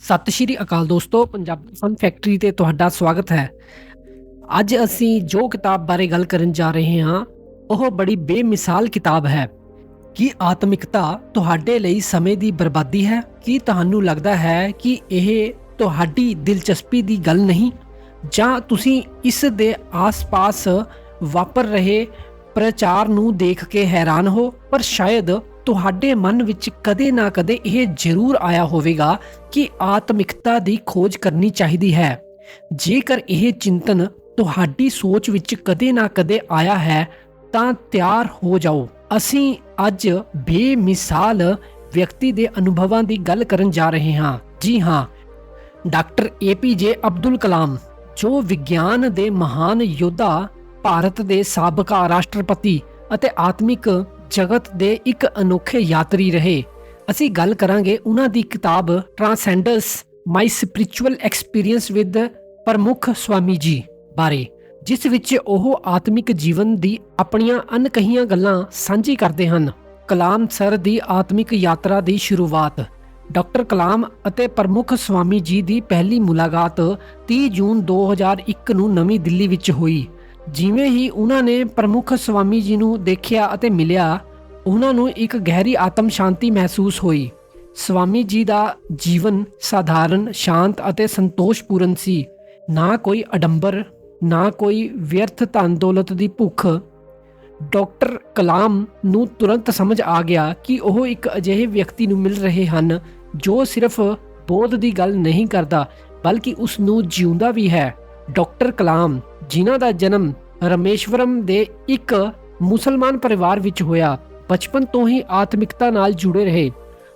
ਸਤਿ ਸ਼੍ਰੀ ਅਕਾਲ ਦੋਸਤੋ, Punjabi fun factory ਤੇ ਤੁਹਾਡਾ ਸਵਾਗਤ ਹੈ। ਅੱਜ ਅਸੀਂ ਜੋ ਕਿਤਾਬ ਬਾਰੇ ਗੱਲ ਕਰਨ ਜਾ ਰਹੇ ਹਾਂ, ਉਹ ਬੜੀ ਬੇਮਿਸਾਲ ਕਿਤਾਬ ਹੈ। ਕੀ ਆਤਮਿਕਤਾ ਤੁਹਾਡੇ ਲਈ ਸਮੇਂ ਦੀ ਬਰਬਾਦੀ ਹੈ? ਕੀ ਤੁਹਾਨੂੰ ਲੱਗਦਾ ਹੈ ਕਿ ਇਹ ਤੁਹਾਡੀ ਦਿਲਚਸਪੀ ਦੀ ਗੱਲ ਨਹੀਂ? ਜਾਂ ਤੁਸੀਂ ਇਸ ਦੇ ਆਸ-ਪਾਸ ਵਾਪਰ ਰਹੇ ਪ੍ਰਚਾਰ ਨੂੰ ਦੇਖ ਕੇ ਹੈਰਾਨ ਹੋ? ਪਰ ਸ਼ਾਇਦ ਤੁਹਾਡੇ ਮਨ ਵਿੱਚ ਕਦੇ ਨਾ ਕਦੇ ਇਹ ਜ਼ਰੂਰ ਆਇਆ ਹੋਵੇਗਾ ਕਿ ਆਤਮਿਕਤਾ ਦੀ ਖੋਜ ਕਰਨੀ ਚਾਹੀਦੀ ਹੈ। ਜੇਕਰ ਇਹ ਚਿੰਤਨ ਤੁਹਾਡੀ ਸੋਚ ਵਿੱਚ ਕਦੇ ਨਾ ਕਦੇ ਆਇਆ ਹੈ, ਤਾਂ ਤਿਆਰ ਹੋ ਜਾਓ। ਅਸੀਂ ਅੱਜ ਬੇਮਿਸਾਲ ਵਿਅਕਤੀ ਦੇ ਅਨੁਭਵਾਂ ਦੀ ਗੱਲ ਕਰਨ ਜਾ ਰਹੇ ਹਾਂ। ਜੀ ਹਾਂ, ਡਾਕਟਰ ਏਪੀਜੇ ਅਬਦੁਲ ਕਲਾਮ, ਜੋ ਵਿਗਿਆਨ ਦੇ ਮਹਾਨ ਯੋਧਾ, ਭਾਰਤ ਦੇ ਸਾਬਕਾ ਰਾਸ਼ਟਰਪਤੀ ਅਤੇ ਆਤਮਿਕ ਜਗਤ ਦੇ ਇੱਕ ਅਨੋਖੇ ਯਾਤਰੀ ਰਹੇ। ਅਸੀਂ ਗੱਲ ਕਰਾਂਗੇ ਉਹਨਾਂ ਦੀ ਕਿਤਾਬ transcendence my spiritual experience with Pramukh Swami ji ਬਾਰੇ, ਜਿਸ ਵਿੱਚ ਉਹ ਆਤਮਿਕ ਜੀਵਨ ਦੀ ਆਪਣੀਆਂ ਅਨਕਹੀਆਂ ਗੱਲਾਂ ਸਾਂਝੀ ਕਰਦੇ ਹਨ। ਕਲਾਮ ਸਰ ਦੀ ਆਤਮਿਕ ਯਾਤਰਾ ਦੀ ਸ਼ੁਰੂਆਤ, ਡਾਕਟਰ ਕਲਾਮ ਅਤੇ ਪ੍ਰਮੁੱਖ ਸਵਾਮੀ ਜੀ ਦੀ ਪਹਿਲੀ ਮੁਲਾਕਾਤ 30 ਜੂਨ 2001 ਨੂੰ ਨਵੀਂ ਦਿੱਲੀ ਵਿੱਚ ਹੋਈ। ਜਿਵੇਂ ਹੀ ਉਹਨਾਂ ਨੇ ਪ੍ਰਮੁੱਖ ਸਵਾਮੀ ਜੀ ਨੂੰ ਦੇਖਿਆ ਅਤੇ ਮਿਲਿਆ, ਉਹਨਾਂ ਨੂੰ ਇੱਕ ਗਹਿਰੀ ਆਤਮ ਸ਼ਾਂਤੀ ਮਹਿਸੂਸ ਹੋਈ। ਸਵਾਮੀ ਜੀ ਦਾ ਜੀਵਨ ਸਾਧਾਰਨ, ਸ਼ਾਂਤ ਅਤੇ ਸੰਤੋਸ਼ਪੂਰਨ ਸੀ। ਨਾ ਕੋਈ ਅਡੰਬਰ, ਨਾ ਕੋਈ ਵਿਅਰਥ ਧਨ ਦੌਲਤ ਦੀ ਭੁੱਖ। ਡਾਕਟਰ ਕਲਾਮ ਨੂੰ ਤੁਰੰਤ ਸਮਝ ਆ ਗਿਆ ਕਿ ਉਹ ਇੱਕ ਅਜਿਹੇ ਵਿਅਕਤੀ ਨੂੰ ਮਿਲ ਰਹੇ ਹਨ, ਜੋ ਸਿਰਫ ਬੋਧ ਦੀ ਗੱਲ ਨਹੀਂ ਕਰਦਾ, ਬਲਕਿ ਉਸ ਨੂੰ ਜਿਉਂਦਾ ਵੀ ਹੈ। ਡਾਕਟਰ ਕਲਾਮ ਜਿਨ੍ਹਾਂ ਦਾ ਜਨਮ ਰਮੇਸ਼ਵਰਮ ਦੇ ਇੱਕ ਮੁਸਲਮਾਨ ਪਰਿਵਾਰ ਵਿੱਚ ਹੋਇਆ, ਬਚਪਨ ਤੋਂ ਹੀ ਆਤਮਿਕਤਾ ਨਾਲ ਜੁੜੇ ਰਹੇ।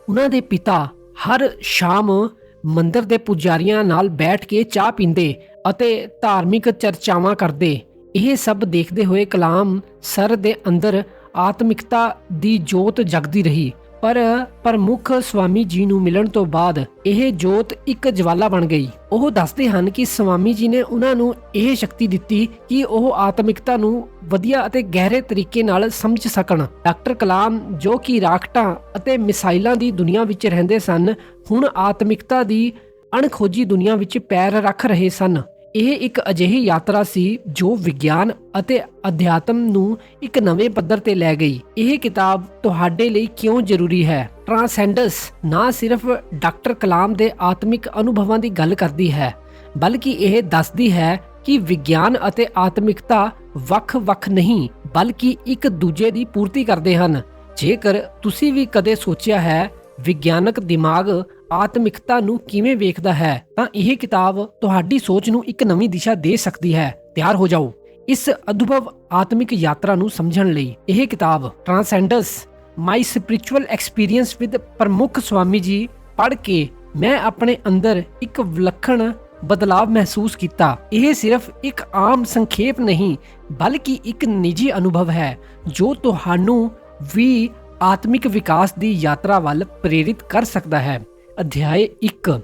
ਉਹਨਾਂ ਦੇ ਪਿਤਾ ਹਰ ਸ਼ਾਮ ਮੰਦਰ ਦੇ ਪੁਜਾਰੀਆਂ ਨਾਲ ਬੈਠ ਕੇ ਚਾਹ ਪੀਂਦੇ ਅਤੇ ਧਾਰਮਿਕ ਚਰਚਾਵਾਂ ਕਰਦੇ। ਇਹ ਸਭ ਦੇਖਦੇ ਹੋਏ ਕਲਾਮ ਸਰ ਦੇ ਅੰਦਰ ਆਤਮਿਕਤਾ ਦੀ ਜੋਤ ਜਗਦੀ ਰਹੀ। ਪਰ ਪ੍ਰਮੁੱਖ ਸਵਾਮੀ ਜੀ ਨੂੰ ਮਿਲਣ ਤੋਂ ਬਾਅਦ ਇਹ ਜੋਤ ਇੱਕ ਜਵਾਲਾ ਬਣ ਗਈ। ਉਹ ਦੱਸਦੇ ਹਨ ਕਿ ਸਵਾਮੀ ਜੀ ਨੇ ਉਹਨਾਂ ਨੂੰ ਇਹ ਸ਼ਕਤੀ ਦਿੱਤੀ ਕਿ ਉਹ ਆਤਮਿਕਤਾ ਨੂੰ ਵਧੀਆ ਅਤੇ ਗਹਿਰੇ ਤਰੀਕੇ ਨਾਲ ਸਮਝ ਸਕਣ। ਡਾਕਟਰ ਕਲਾਮ, ਜੋ ਕਿ ਰਾਕਟਾਂ ਅਤੇ ਮਿਸਾਈਲਾਂ ਦੀ ਦੁਨੀਆ ਵਿੱਚ ਰਹਿੰਦੇ ਸਨ, ਹੁਣ ਆਤਮਿਕਤਾ ਦੀ ਅਣਖੋਜੀ ਦੁਨੀਆ ਵਿੱਚ ਪੈਰ ਰੱਖ ਰਹੇ ਸਨ। ਇਹ ਇੱਕ ਅਜਿਹੀ ਯਾਤਰਾ ਸੀ ਜੋ ਵਿਗਿਆਨ ਅਤੇ ਅਧਿਆਤਮ ਨੂੰ ਇੱਕ ਨਵੇਂ ਪੱਧਰ ਤੇ ਲੈ ਗਈ। ਇਹ ਕਿਤਾਬ ਤੁਹਾਡੇ ਲਈ ਕਿਉਂ ਜ਼ਰੂਰੀ ਹੈ? ਟ੍ਰਾਂਸੈਂਡੈਂਸ ਨਾ ਸਿਰਫ ਡਾਕਟਰ ਕਲਾਮ ਦੇ ਆਤਮਿਕ ਅਨੁਭਵਾਂ ਦੀ ਗੱਲ ਕਰਦੀ ਹੈ, ਬਲਕਿ ਇਹ ਦੱਸਦੀ ਹੈ ਕਿ ਵਿਗਿਆਨ ਅਤੇ ਆਤਮਿਕਤਾ ਵੱਖ-ਵੱਖ ਨਹੀਂ, ਬਲਕਿ ਇੱਕ ਦੂਜੇ ਦੀ ਪੂਰਤੀ ਕਰਦੇ ਹਨ। ਜੇਕਰ ਤੁਸੀਂ ਵੀ ਕਦੇ ਸੋਚਿਆ ਹੈ ਵਿਗਿਆਨਕ ਦਿਮਾਗ ਆਤਮਿਕਤਾ ਨੂੰ ਕਿਵੇਂ ਵੇਖਦਾ ਹੈ, ਤਾਂ ਇਹ ਕਿਤਾਬ ਤੁਹਾਡੀ ਸੋਚ ਨੂੰ ਇੱਕ ਨਵੀਂ ਦਿਸ਼ਾ ਦੇ ਸਕਦੀ ਹੈ। ਤਿਆਰ ਹੋ ਜਾਓ। ਇਸ ਅਦਭੁਤ ਆਤਮਿਕ ਯਾਤਰਾ ਨੂੰ ਸਮਝਣ ਲਈ ਇਹ ਕਿਤਾਬ transcendence my spiritual experience with Pramukh Swami ji ਪੜ੍ਹ ਕੇ ਮੈਂ ਆਪਣੇ ਅੰਦਰ ਇੱਕ ਵਿਲੱਖਣ ਬਦਲਾਵ ਮਹਿਸੂਸ ਕੀਤਾ। ਇਹ ਸਿਰਫ ਇੱਕ ਆਮ ਸੰਖੇਪ ਨਹੀਂ, ਬਲਕਿ ਇੱਕ ਨਿੱਜੀ ਅਨੁਭਵ ਹੈ, ਜੋ ਤੁਹਾਨੂੰ ਵੀ ਆਤਮਿਕ ਵਿਕਾਸ ਦੀ ਯਾਤਰਾ ਵੱਲ ਪ੍ਰੇਰਿਤ ਕਰ ਸਕਦਾ ਹੈ। ਅਧਿਆਇ 1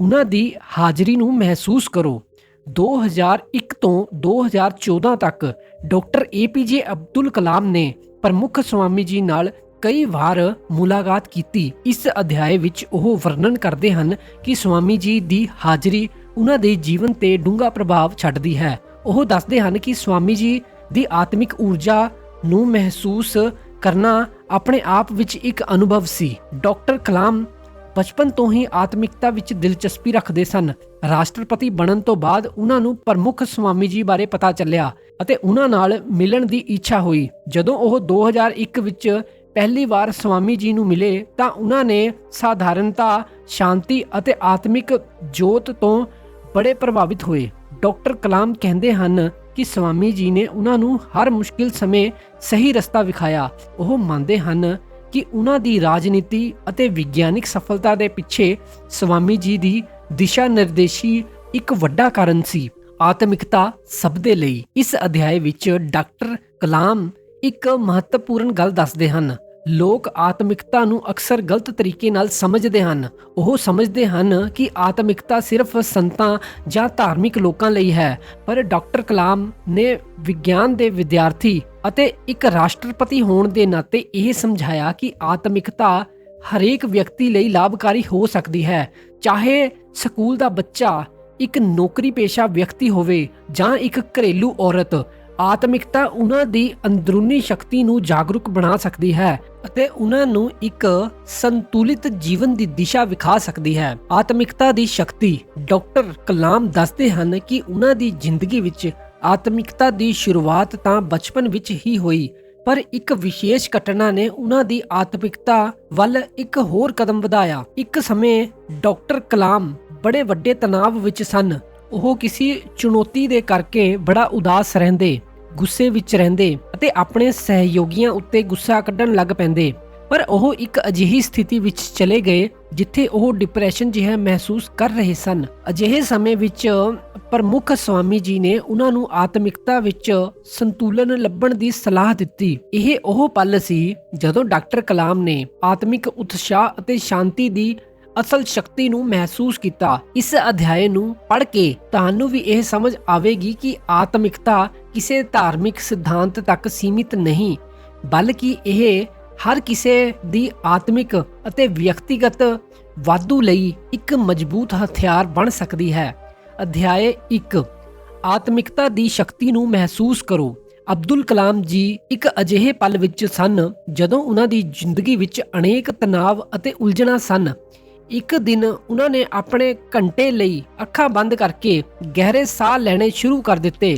ਉਹਨਾਂ ਦੀ ਹਾਜ਼ਰੀ ਨੂੰ ਮਹਿਸੂਸ ਕਰੋ। 2001 ਤੋਂ 2014 ਤੱਕ ਡਾਕਟਰ ਏਪੀਜੇ ਅਬਦੁਲ ਕਲਾਮ ਨੇ ਪ੍ਰਮੁੱਖ ਸਵਾਮੀ ਜੀ ਨਾਲ ਕਈ ਵਾਰ ਮੁਲਾਕਾਤ ਕੀਤੀ। ਇਸ ਅਧਿਆਇ ਵਿੱਚ ਉਹ ਵਰਣਨ ਕਰਦੇ ਹਨ ਕਿ ਸਵਾਮੀ ਜੀ ਦੀ ਹਾਜ਼ਰੀ ਉਹਨਾਂ ਦੇ ਜੀਵਨ ਤੇ ਡੂੰਘਾ ਪ੍ਰਭਾਵ ਛੱਡਦੀ ਹੈ। ਉਹ ਦੱਸਦੇ ਹਨ ਕਿ ਸਵਾਮੀ ਜੀ ਦੀ ਆਤਮਿਕ ਊਰਜਾ ਨੂੰ ਮਹਿਸੂਸ ਕਰਨਾ ਆਪਣੇ ਆਪ ਵਿੱਚ ਇੱਕ ਅਨੁਭਵ ਸੀ। ਡਾਕਟਰ ਕਲਾਮ ਬਚਪਨ ਤੋਂ ਹੀ ਆਤਮਿਕਤਾ ਵਿੱਚ ਦਿਲਚਸਪੀ ਰੱਖਦੇ ਸਨ। ਰਾਸ਼ਟਰਪਤੀ ਬਣਨ ਤੋਂ ਬਾਅਦ ਉਹਨਾਂ ਨੂੰ ਪ੍ਰਮੁੱਖ ਸਵਾਮੀ ਜੀ ਬਾਰੇ ਪਤਾ ਚੱਲਿਆ ਅਤੇ ਉਹਨਾਂ ਨਾਲ ਮਿਲਣ ਦੀ ਇੱਛਾ ਹੋਈ। ਜਦੋਂ ਉਹ 2001 ਵਿੱਚ ਪਹਿਲੀ ਵਾਰ ਸਵਾਮੀ ਜੀ ਨੂੰ ਮਿਲੇ ਤਾਂ ਉਹਨਾਂ ਨੇ ਸਾਧਾਰਨਤਾ ਸ਼ਾਂਤੀ ਅਤੇ ਆਤਮਿਕ ਜੋਤ ਤੋਂ ਬੜੇ ਪ੍ਰਭਾਵਿਤ ਹੋਏ। ਡਾਕਟਰ ਕਲਾਮ ਕਹਿੰਦੇ ਹਨ ਕਿ ਸਵਾਮੀ ਜੀ ਨੇ ਉਹਨਾਂ ਨੂੰ ਹਰ ਮੁਸ਼ਕਿਲ ਸਮੇਂ ਸਹੀ ਰਸਤਾ ਵਿਖਾਇਆ। ਉਹ ਮੰਨਦੇ ਹਨ ਕਿ ਉਹਨਾਂ ਦੀ ਰਾਜਨੀਤੀ ਅਤੇ ਵਿਗਿਆਨਿਕ ਸਫਲਤਾ ਦੇ ਪਿੱਛੇ ਸਵਾਮੀ ਜੀ ਦੀ ਦਿਸ਼ਾ ਨਿਰਦੇਸ਼ੀ ਇੱਕ ਵੱਡਾ ਕਾਰਨ ਸੀ, ਆਤਮਿਕਤਾ ਸਭ ਦੇ ਲਈ। ਇਸ ਅਧਿਆਇ ਵਿੱਚ ਡਾਕਟਰ ਕਲਾਮ ਇੱਕ ਮਹੱਤਵਪੂਰਨ ਗੱਲ ਦੱਸਦੇ ਹਨ। ਲੋਕ ਆਤਮਿਕਤਾ ਨੂੰ ਅਕਸਰ ਗਲਤ ਤਰੀਕੇ ਨਾਲ ਸਮਝਦੇ ਹਨ। ਉਹ ਸਮਝਦੇ ਹਨ ਕਿ ਆਤਮਿਕਤਾ ਸਿਰਫ ਸੰਤਾਂ ਜਾਂ ਧਾਰਮਿਕ ਲੋਕਾਂ ਲਈ ਹੈ, ਪਰ ਡਾਕਟਰ ਕਲਾਮ ਨੇ ਵਿਗਿਆਨ ਦੇ ਵਿਦਿਆਰਥੀ ਅਤੇ ਇੱਕ ਰਾਸ਼ਟਰਪਤੀ ਹੋਣ ਦੇ ਨਾਤੇ ਇਹ ਸਮਝਾਇਆ ਕਿ ਆਤਮਿਕਤਾ ਹਰੇਕ ਵਿਅਕਤੀ ਲਈ ਲਾਭਕਾਰੀ ਹੋ ਸਕਦੀ ਹੈ। ਚਾਹੇ ਸਕੂਲ ਦਾ ਬੱਚਾ ਇੱਕ ਨੌਕਰੀ ਪੇਸ਼ਾ ਵਿਅਕਤੀ ਹੋਵੇ ਜਾਂ ਇੱਕ ਘਰੇਲੂ ਔਰਤ ਆਤਮਿਕਤਾ ਉਹਨਾਂ ਦੀ ਅੰਦਰੂਨੀ ਸ਼ਕਤੀ ਨੂੰ ਜਾਗਰੂਕ ਬਣਾ ਸਕਦੀ ਹੈ ਅਤੇ ਉਹਨਾਂ ਨੂੰ ਇੱਕ ਸੰਤੁਲਿਤ ਜੀਵਨ ਦੀ ਦਿਸ਼ਾ ਵਿਖਾ ਸਕਦੀ ਹੈ। ਆਤਮਿਕਤਾ ਦੀ ਸ਼ਕਤੀ ਡਾਕਟਰ ਕਲਾਮ ਦੱਸਦੇ ਹਨ ਕਿ ਉਹਨਾਂ ਦੀ ਜ਼ਿੰਦਗੀ ਵਿੱਚ ਆਤਮਿਕਤਾ ਦੀ ਸ਼ੁਰੂਆਤ ਤਾਂ ਬਚਪਨ ਵਿੱਚ ਹੀ ਹੋਈ, ਪਰ ਇੱਕ ਵਿਸ਼ੇਸ਼ ਘਟਨਾ ਨੇ ਉਹਨਾਂ ਦੀ ਆਤਮਿਕਤਾ ਵੱਲ ਇੱਕ ਹੋਰ ਕਦਮ ਵਧਾਇਆ। ਇੱਕ ਸਮੇਂ ਡਾਕਟਰ ਕਲਾਮ ਬੜੇ ਵੱਡੇ ਤਣਾਅ ਵਿੱਚ ਸਨ। ਉਹ ਕਿਸੇ ਚੁਣੌਤੀ ਦੇ ਕਰਕੇ ਬੜਾ ਉਦਾਸ ਰਹਿੰਦੇ। ਗੁੱਸੇ ਵਿੱਚ ਰਹਿੰਦੇ ਅਤੇ ਆਪਣੇ ਸਹਿਯੋਗੀਆਂ ਉੱਤੇ ਗੁੱਸਾ ਕੱਢਣ ਲੱਗ ਪੈਂਦੇ। ਪਰ ਉਹ ਇੱਕ ਅਜਿਹੀ ਸਥਿਤੀ ਵਿੱਚ ਚਲੇ ਗਏ ਜਿੱਥੇ ਉਹ ਡਿਪਰੈਸ਼ਨ ਜਿਹਾ ਮਹਿਸੂਸ ਕਰ ਰਹੇ ਸਨ। ਅਜਿਹੇ ਸਮੇਂ ਵਿੱਚ ਪ੍ਰਮੁੱਖ ਸਵਾਮੀ ਜੀ ਨੇ ਉਹਨਾਂ ਨੂੰ ਆਤਮਿਕਤਾ ਵਿੱਚ ਸੰਤੁਲਨ ਲੱਭਣ ਦੀ ਸਲਾਹ ਦਿੱਤੀ। ਇਹ ਉਹ ਪਲ ਸੀ ਜਦੋਂ ਡਾਕਟਰ ਕਲਾਮ ਨੇ ਆਤਮਿਕ ਉਤਸ਼ਾਹ ਅਤੇ ਸ਼ਾਂਤੀ ਦੀ ਅਸਲ ਸ਼ਕਤੀ ਨੂੰ ਮਹਿਸੂਸ ਕੀਤਾ। ਇਸ ਅਧਿਆਇ ਨੂੰ ਪੜ੍ਹ ਕੇ ਤੁਹਾਨੂੰ ਵੀ ਇਹ ਸਮਝ ਆਵੇਗੀ ਕਿ ਆਤਮਿਕਤਾ ਕਿਸੇ ਧਾਰਮਿਕ ਸਿਧਾਂਤ ਤੱਕ ਸੀਮਿਤ ਨਹੀਂ, ਬਲਕਿ ਇਹ ਹਰ ਕਿਸੇ ਦੀ ਆਤਮਿਕ ਅਤੇ ਵਿਅਕਤੀਗਤ ਵਾਧੂ ਲਈ ਇੱਕ ਮਜ਼ਬੂਤ ਹਥਿਆਰ ਬਣ ਸਕਦੀ ਹੈ। ਅਧਿਆਇ 1 ਆਤਮਿਕਤਾ ਦੀ ਸ਼ਕਤੀ ਨੂੰ ਮਹਿਸੂਸ ਕਰੋ। ਅਬਦੁਲ ਕਲਾਮ ਜੀ ਇੱਕ ਅਜਿਹੇ ਪਲ ਵਿੱਚ ਸਨ ਜਦੋਂ ਉਹਨਾਂ ਦੀ ਜ਼ਿੰਦਗੀ ਵਿੱਚ ਅਨੇਕ ਤਣਾਅ ਅਤੇ ਉਲਝਣਾਂ ਸਨ। ਇੱਕ ਦਿਨ ਉਹਨਾਂ ਨੇ ਆਪਣੇ ਘੰਟੇ ਲਈ ਅੱਖਾਂ ਬੰਦ ਕਰਕੇ ਗਹਿਰੇ ਸਾਹ ਲੈਣੇ ਸ਼ੁਰੂ ਕਰ ਦਿੱਤੇ।